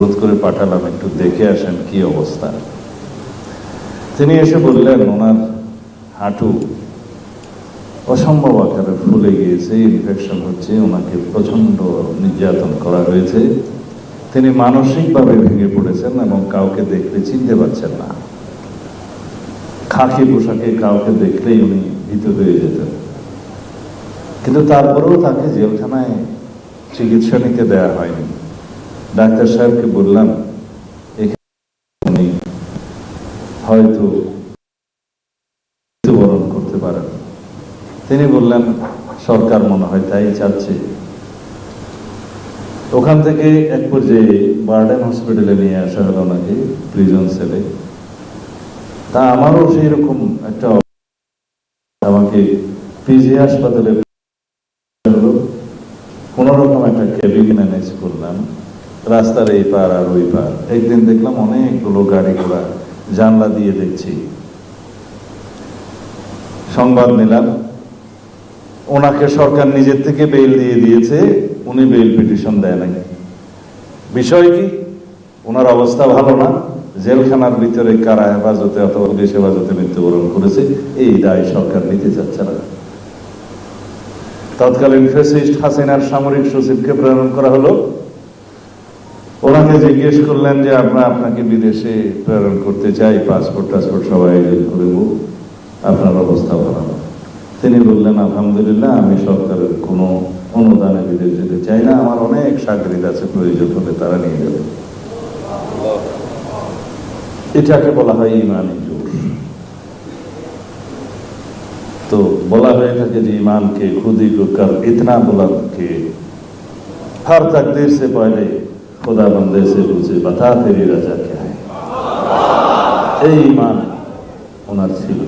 অনুরোধ করে পাঠালাম, একটু দেখে আসেন কি অবস্থা। তিনি এসে বললেন, ওনার হাঁটু অসম্ভব আকারে ফুলে গিয়েছে ইনফেকশন হচ্ছে, ওনাকে প্রচণ্ড নির্যাতন করা হয়েছে। তিনি মানসিকভাবে ভেঙে পড়েছেন এবং কাউকে দেখলে চিনতে পারছেন না। খাকি পোশাকে কাউকে দেখলেই উনি ভীত হয়ে যেতেন। কিন্তু তারপরেও তাকে জেলখানায় চিকিৎসা নিতে দেওয়া হয়নি। ডাক্তার সাহেবকে বললাম, এখানে হয়তো মৃত্যুবরণ করতে পারেন তিনি বললেন, সরকার মনে হয় তাই চাচ্ছে। ওখান থেকে এক পর্যায়ে বার্ডেন হসপিটালে নিয়ে আসা হলো নাকি প্রিজন সেলে। তা আমারও সেই রকম একটা। আমাকে পিজি হাসপাতালে কোন রকম একটা কেবিন ম্যানেজ করলাম। রাস্তার এই পার আর ওই পার। একদিন দেখলাম অনেকগুলো গাড়ি ঘোড়া, জানলা দিয়ে দেখছি। সংবাদ নিলাম, ওনাকে সরকার নিজের থেকে বেল দিয়ে দিয়েছে, উনি বেল পিটিশন দেয় নাই। বিষয় কি? ওনার অবস্থা ভালো না? জেলখানার ভিতরে কারা হেফাজতে অথবা পুলিশ হেফাজতে মৃত্যুবরণ করেছে? এই দায় সরকার নিতে চাচ্ছে না। তৎকালীন ফেসিস্ট হাসিনার সামরিক সচিবকে প্রেরণ করা হলো। আমাকে জিজ্ঞেস করলেন যে আমরা আপনাকে বিদেশে প্রেরণ করতে চাই পাসপোর্ট টাসপোর্ট সবাই করব আপনার অবস্থা ভালো। তিনি বললেন, আলহামদুলিল্লাহ, আমি সরকারের কোনো অনুদানে বিদেশ যেতে চাই না। আমার অনেক চাকরির আছে, প্রয়োজন হলে তারা নিয়ে যাবে। এটাকে বলা হয় ইমানি জোর তো বলা হয়ে থাকে যে ইমানকে খুদি কর ইতনা বলা হর হার সে পহলে कि हर तकदीर से पहले खुदा बंदे से पूछे बता तेरी रजा क्या है এই ইমান ওনার ছিল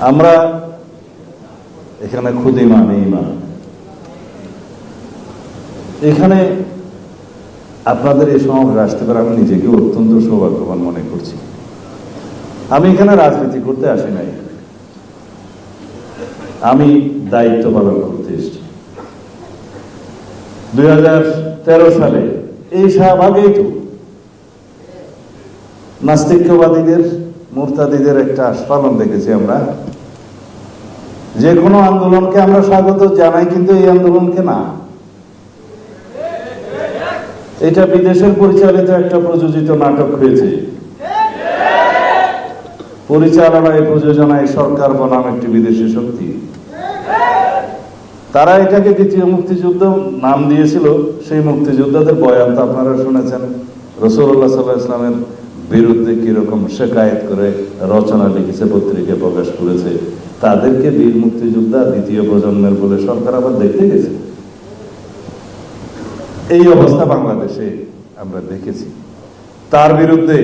আমরা এখানে খুদ ইমান ইমান এখানে আপনাদের এই সমাবেশ আসতে পারে আমি নিজেকে অত্যন্ত সৌভাগ্যবান মনে করছি আমি এখানে রাজনীতি করতে আসি নাই আমি দায়িত্ব পালন করতে এসেছি দুই সালে, এই শাহবাগেই তো। নাস্তিক্যবাদীদের, মুরতাদিদের একটা আস্ফালন দেখেছি আমরা। যে কোনো আন্দোলনকে আমরা স্বাগত জানাই, কিন্তু এই আন্দোলনকে না। এটা বিদেশের পরিচালিত একটা প্রযোজিত নাটক হয়েছে। পরিচালনায়, প্রযোজনায় সরকার বনাম একটি বিদেশি শক্তি। তারা এটাকে দ্বিতীয় মুক্তিযুদ্ধ নাম দিয়েছিল, সেই মুক্তিযোদ্ধাদের বয়ান তো আপনারা শুনেছেন। রসুল্লাহ সাল্লাহ ইসলামের বিরুদ্ধে কীরকম শেখায়ত করে রচনা লিখেছে, পত্রিকা প্রকাশ করেছে। তাদেরকে বীর মুক্তিযোদ্ধা দ্বিতীয় প্রজন্মের বলে সরকার আবার দেখতে গেছে। এই অবস্থা বাংলাদেশে আমরা দেখেছি। তার বিরুদ্ধে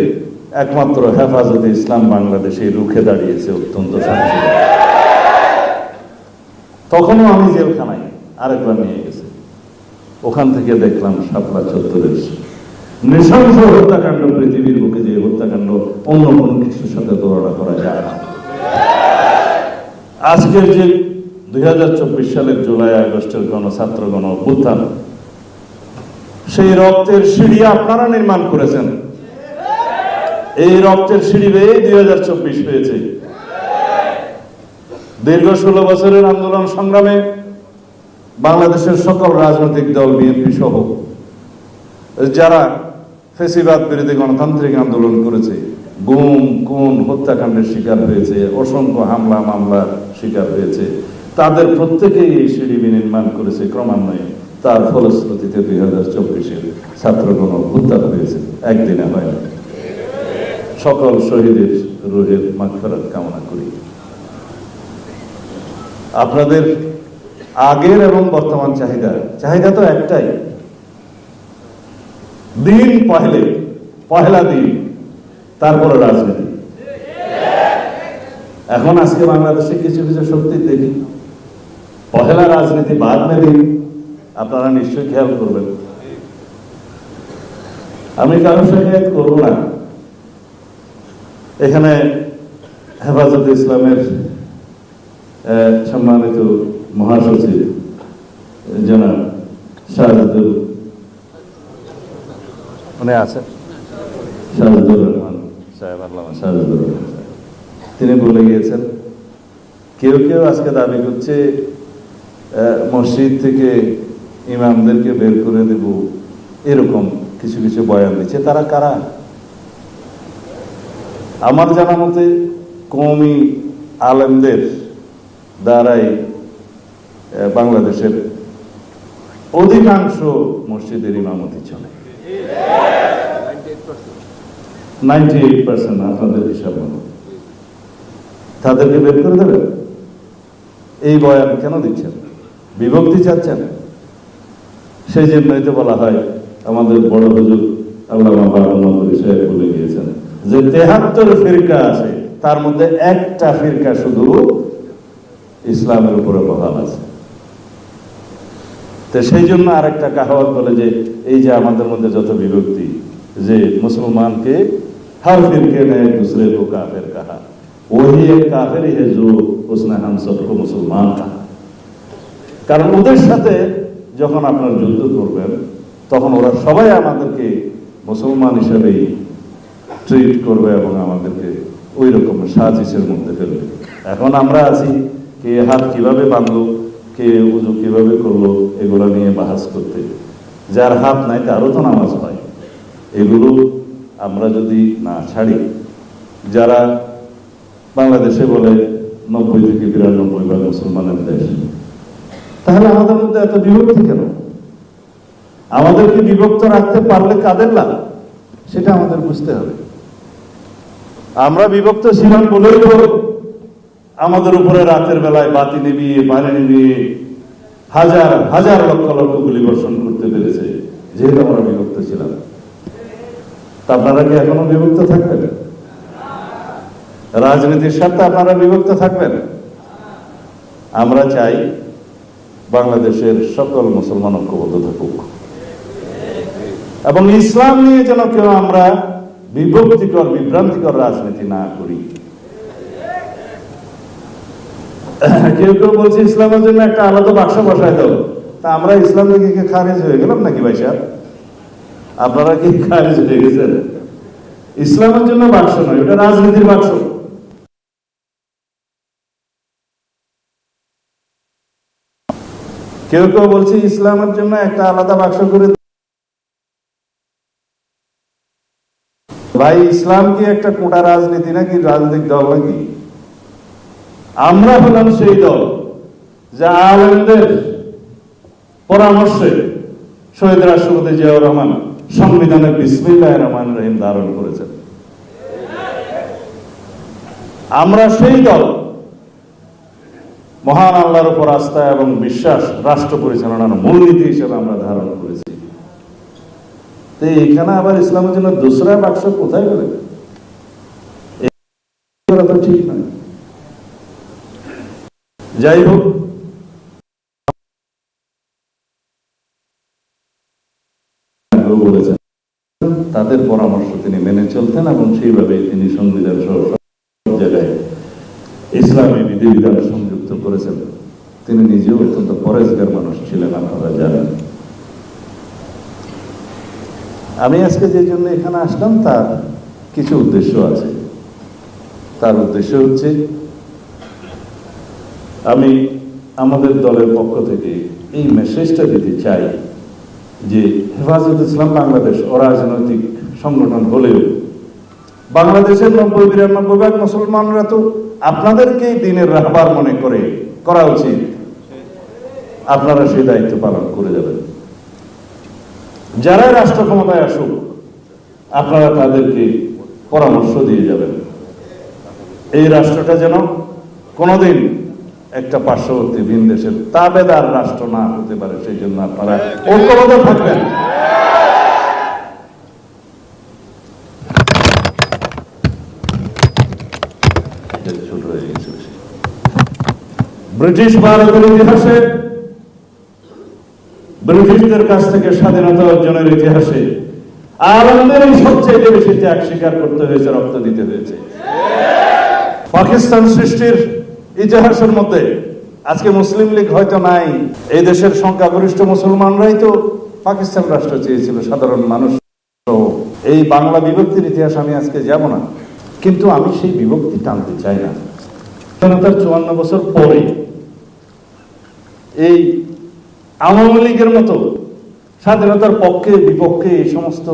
একমাত্র হেফাজতে ইসলাম বাংলাদেশে রুখে দাঁড়িয়েছে অত্যন্ত শান্তি। তখনও আমি জেলখানায় আরেকবার নিয়ে গেছে। ওখান থেকে দেখলাম শাপলা চত্বরের নৃশংস হত্যাকাণ্ড, পৃথিবীর বুকে যে হত্যাকাণ্ড, অন্য কোনো কিছুর সাথে তুলনা করা যায় না। আজকের যে দুই হাজার চব্বিশ সালের জুলাই, আগস্টের গণ, ছাত্র গণ অভ্যুত্থান, সেই রক্তের সিঁড়ি আপনারা নির্মাণ করেছেন। এই রক্তের সিঁড়ি বেয়ে দুই হাজার চব্বিশ পেয়েছে দীর্ঘ ষোলো বছরের আন্দোলন সংগ্রামে বাংলাদেশের সকল রাজনৈতিক দল বিএনপি সহ যারা ফেসিবাদ বিরোধী গণতান্ত্রিক আন্দোলন করেছে, গুম, খুন, হত্যাকাণ্ডের শিকার হয়েছে, অসংখ্য হামলা, মামলার শিকার হয়েছে, তাদের প্রত্যেকেই এই সিঁড়ি নির্মাণ করেছে ক্রমান্বয়ে। তার ফলশ্রুতিতে দুই হাজার চব্বিশের ছাত্রগণ উদ্ধার হয়েছে। একদিনে হয় সকল শহীদের রুহের মাগফেরাত কামনা করি। আপনাদের আগের এবং বর্তমান চাহিদা। চাহিদা তো একটাই। দিন পহেলে, পহেলা দিন, তারপরে রাজনীতি। এখন আজকে বাংলাদেশে কিছু কিছু শক্তি দেখি। পহেলা রাজনীতি বাদ মেদিন আপনারা নিশ্চয়ই খেয়াল করবেন। আমি কারও শেখায়ত করব না। এখানে হেফাজত ইসলামের সম্মানিত মহাসচিব জনাব শাহজাদুল উনি আছেন সাজুদুর রহমান। সাহেব রহমান। তিনি বলে গিয়েছেন কেউ কেউ আজকে দাবি করছে মসজিদ থেকে ইমামদেরকে বের করে দেব এরকম কিছু কিছু বয়ান দিচ্ছে। তারা কারা? আমার জানা মতে কৌমি আলেমদের দ্বারাই বাংলাদেশের অধিকাংশ মসজিদের ইমামতি চলে। নাইনটি এইট পার্সেন্ট আপনাদের হিসাব মতো। তাদেরকে বের করে দেবেন? এই বয়ান কেন দিচ্ছেন? বিভক্তি চাচ্ছেন? সেই জন্যই তো বলা হয়, আমাদের বড় হুজুর আল্লাহ বাবানগরী সাহেব বলে গিয়েছেন যে তেহাত্তর ফিরকা আছে, তার মধ্যে একটা ফিরকা শুধু ইসলামের উপরে বহাল আছে তো সেই জন্য আরেকটা কাহাওয়াত বলে যে এই যে আমাদের মধ্যে যত বিভক্তি যে মুসলমানকে हर फिरके ने एक दूसरे को काफिर कहा वही एक काफिर ही है जो उसने हम सबको मुसलमान कहा কারণ ওদের সাথে যখন আপনার যুদ্ধ করবেন তখন ওরা সবাই আমাদেরকে মুসলমান হিসেবেই ট্রিট করবে এবং আমাদেরকে ওই রকম সাজিসের মধ্যে ফেলবে এখন আমরা আছি কে হাত কীভাবে বাঁধলো, কে উজু কীভাবে করল, এগুলো নিয়ে বাহাজ করতে। যার হাত নাই, তারও তো নামাজ হয়। এগুলো আমরা যদি না ছাড়ি, যারা বাংলাদেশে বলে নব্বই থেকে বিরানব্বই ভাগ মুসলমানের দেশ, তাহলে আমাদের মধ্যে এত বিভক্তি কেন? আমাদেরকে বিভক্ত রাখতে পারলে কাদের লাভ? সেটা আমাদের বুঝতে হবে। আমরা বিভক্ত ছিলাম বলেই আমাদের উপরে রাতের বেলায় বাতি নিবিয়ে পানি নিবিয়ে হাজার হাজার লক্ষ লক্ষ গুলি বর্ষণ করতে পেরেছে। যেহেতু আমরা বিভক্ত ছিলাম। তা আপনারা কি এখনও বিভক্ত থাকবেন? রাজনীতির স্বার্থে আপনারা বিভক্ত থাকবেন? আমরা চাই বাংলাদেশের সকল মুসলমান ঐক্যবদ্ধ থাকুক। এবং ইসলাম নিয়ে যেন কেউ আমরা বিভক্তিকর, বিভ্রান্তিকর রাজনীতি না করি। কেউ কেউ বলছে ইসলামের জন্য একটা আলাদা বাক্স বসায় দাও। তা আমরা ইসলাম থেকে খারিজ হয়ে গেলাম নাকি ভাই আপনারা কি খারিজ হয়ে গেছেন? ইসলামের জন্য বাক্স নয়, ওটা রাজনীতির বাক্স। কেউ কেউ বলছে ইসলামের জন্য একটা আলাদা বাক্স করে ভাই, ইসলাম কি একটা কোটা রাজনীতি নাকি রাজনৈতিক দল নাকি? আমরা হলাম সেই দল যা আলেমদের পরামর্শে শহীদ রাষ্ট্রপতি জিয়াউর রহমান সংবিধানের বিসমিল্লাহ রহমান রহিম ধারণ করেছেন। আমরা সেই দল মহান আল্লাহর উপর আস্থা এবং বিশ্বাস, রাষ্ট্র পরিচালনার মূলনীতি হিসেবে আমরা ধারণ করেছি। তো এখানে আবার ইসলামের জন্য দোসরা বাক্স কোথায় গেলে? ঠিক নয়। যাই হোক। তাদের পরামর্শ তিনি মেনে চলতেন এবং সেইভাবে তিনি সংবিধান সহ সব জায়গায় ইসলামী বিধিবিধান সংযুক্ত করেছেন। তিনি নিজেও অত্যন্ত পরেজগার মানুষ ছিলেন, আপনারা জানেন। আমি আজকে যে জন্য এখানে আসলাম, তার কিছু উদ্দেশ্য আছে। তার উদ্দেশ্য হচ্ছে আমি আমাদের দলের পক্ষ থেকে এই মেসেজটা দিতে চাই যে হেফাজত ইসলাম বাংলাদেশ অরাজনৈতিক সংগঠন হলেও বাংলাদেশের নব্বই, বিরানব্বই ভাগ মুসলমানরা তো আপনাদেরকেই দিনের রাহবার মনে করে, করা উচিত। আপনারা সেই দায়িত্ব পালন করে যাবেন। যারা রাষ্ট্র ক্ষমতায় আসুক, আপনারা তাদেরকে পরামর্শ দিয়ে যাবেন। এই রাষ্ট্রটা যেন কোনোদিন একটা পার্শ্ববর্তী ভিন দেশের তাবেদার রাষ্ট্র না হতে পারে, সেই জন্য আপনারা ঐক্যবদ্ধ থাকবেন। ব্রিটিশ ভারতের ইতিহাসে, ব্রিটিশদের কাছ থেকে স্বাধীনতা অর্জনের ইতিহাসে আনন্দের সবচেয়ে বেশি ত্যাগ স্বীকার করতে হয়েছে, রক্ত দিতে হয়েছে পাকিস্তান সৃষ্টির ইতিহাসের মধ্যে আজকে মুসলিম লীগ হয়তো নাই। এই দেশের সংখ্যাগরিষ্ঠ মুসলমানরাই তো পাকিস্তান রাষ্ট্র চেয়েছিল, সাধারণ মানুষ। এই বাংলা বিভক্তির ইতিহাস আমি আজকে যাব না। কিন্তু আমি সেই বিভক্তি টানতে চাই না। স্বাধীনতার চুয়ান্ন বছর পরে এই আওয়ামী লীগের মতো স্বাধীনতার পক্ষে, বিপক্ষে এই সমস্ত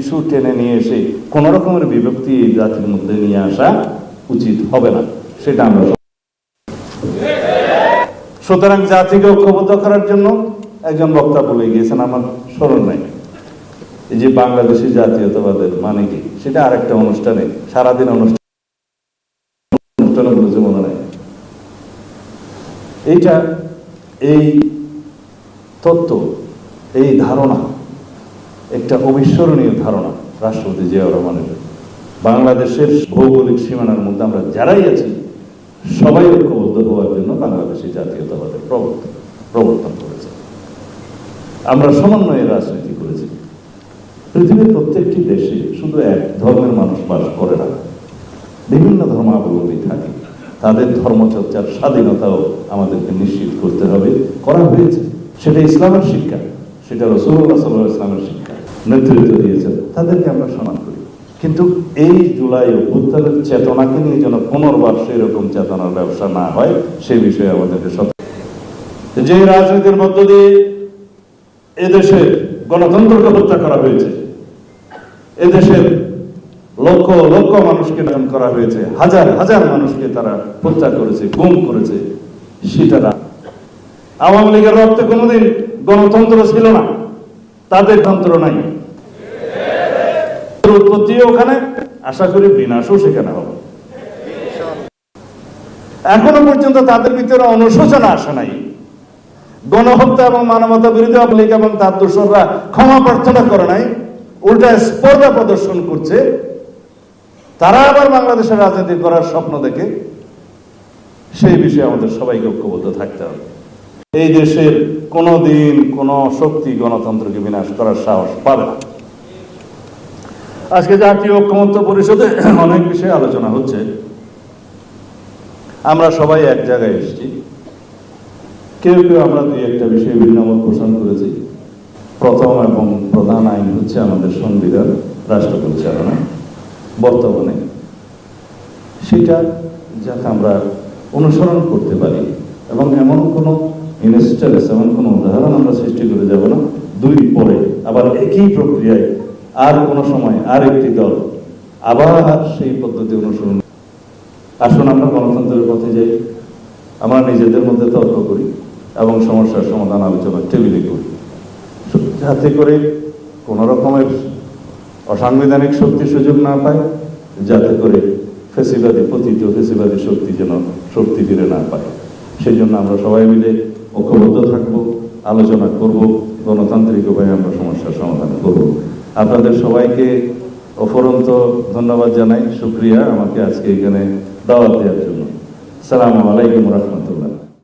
ইস্যু টেনে নিয়ে এসে কোন রকমের বিভক্তি এই জাতির মধ্যে নিয়ে আসা উচিত হবে না। সেটা আমরা সুতরাং জাতিকে ঐক্যবদ্ধ করার জন্য একজন বক্তা বলে গিয়েছেন, আমার স্মরণ নাই। এই যে বাংলাদেশি জাতীয়তাবাদের মানে কি? সেটা আরেকটা অনুষ্ঠানে, সারাদিন অনুষ্ঠান মনে নাই। এইটা, এই তত্ত্ব, এই ধারণা, একটা অবিস্মরণীয় ধারণা রাষ্ট্রপতি জিয়াউর রহমানের। বাংলাদেশের ভৌগোলিক সীমানার মধ্যে আমরা যারাই আছি সবাই ঐক্যবদ্ধ হওয়ার জন্য বাংলাদেশি জাতীয়তাবাদের প্রবর্তন প্রবর্তন করেছে। আমরা সমন্বয়ে রাজনীতি করেছি। পৃথিবীর প্রত্যেকটি দেশে শুধু এক ধর্মের মানুষ বাস করে না, বিভিন্ন ধর্মাবলম্বী থাকে। তাদের ধর্মচর্চার স্বাধীনতাও আমাদেরকে নিশ্চিত করতে হবে, করা হয়েছে। সেটা ইসলামের শিক্ষা, সেটা রসুল্লাহ সাল্লাহ ইসলামের শিক্ষা। নেতৃত্ব দিয়েছেন, তাদেরকে আমরা সম্মান করি। কিন্তু এই জুলাই অভ্যুত্থানের চেতনাকে নিয়ে যেন পুনর্বার সেরকম চেতনার ব্যবসা না হয়, সে বিষয়ে আমাদেরকে সতর্ক যে রাজনীতির মধ্য দিয়ে এদেশের গণতন্ত্রকে হত্যা করা হয়েছে, এদেশের লক্ষ লক্ষ মানুষকে নিধন করা হয়েছে, হাজার হাজার মানুষকে তারা হত্যা করেছে, গুম করেছে, সেটা আওয়ামী লীগের রক্তে কোনোদিন গণতন্ত্র ছিল না, তাদের তন্ত্র নাই। উৎপত্তিও ওখানে, আশা করি বিনাশও সেখানে হবে। এখনও পর্যন্ত তাদের ভিতরে অনুশোচনা আসে নাই। গণহত্যা এবং মানবতা বিরোধী লীগ এবং তার দোসররা ক্ষমা প্রার্থনা করে নাই, উল্টা স্পর্ধা প্রদর্শন করছে। তারা আবার বাংলাদেশের রাজনীতি করার স্বপ্ন দেখে। সেই বিষয়ে আমাদের সবাইকে ঐক্যবদ্ধ থাকতে হবে। এই দেশের কোনো দিন কোনো শক্তি গণতন্ত্রকে বিনাশ করার সাহস পাবে না। আজকে জাতীয় ঐক্যমত্য পরিষদে অনেক বিষয়ে আলোচনা হচ্ছে। আমরা সবাই এক জায়গায় এসেছি। কেউ কেউ আমরা দুই একটা বিষয়ে ভিন্ন মত পোষণ করেছি। প্রথম এবং প্রধান আইন হচ্ছে আমাদের সংবিধান, রাষ্ট্র পরিচালনা, বর্তমানে। সেটা যাতে আমরা অনুসরণ করতে পারি এবং এমন কোনো ইনস্টেন্স এমন কোনো উদাহরণ আমরা সৃষ্টি করে যাব না। দুই পরে আবার একই প্রক্রিয়ায় আর কোনো সময়, আর একটি দল আবার সেই পদ্ধতি অনুসরণ আসুন আমরা গণতন্ত্রের পথে যাই। আমরা নিজেদের মধ্যে তর্ক করি এবং সমস্যার সমাধান আলোচনা টেবিলে করি। যাতে করে কোনো রকমের অসাংবিধানিক শক্তি সুযোগ না পায়, যাতে করে ফেসিবাদী পতিত ফেসিবাদী শক্তি যেন শক্তি ফিরে না পায়। সেই জন্য আমরা সবাই মিলে ঐক্যবদ্ধ থাকব, আলোচনা করব, গণতান্ত্রিক উপায়ে আমরা সমস্যার সমাধান করব। আপনাদের সবাইকে অফরন্ত ধন্যবাদ জানাই, শুক্রিয়া আমাকে আজকে এখানে দাওয়াত দেওয়ার জন্য। সালাম আলাইকুম রহমতুল্লাহ।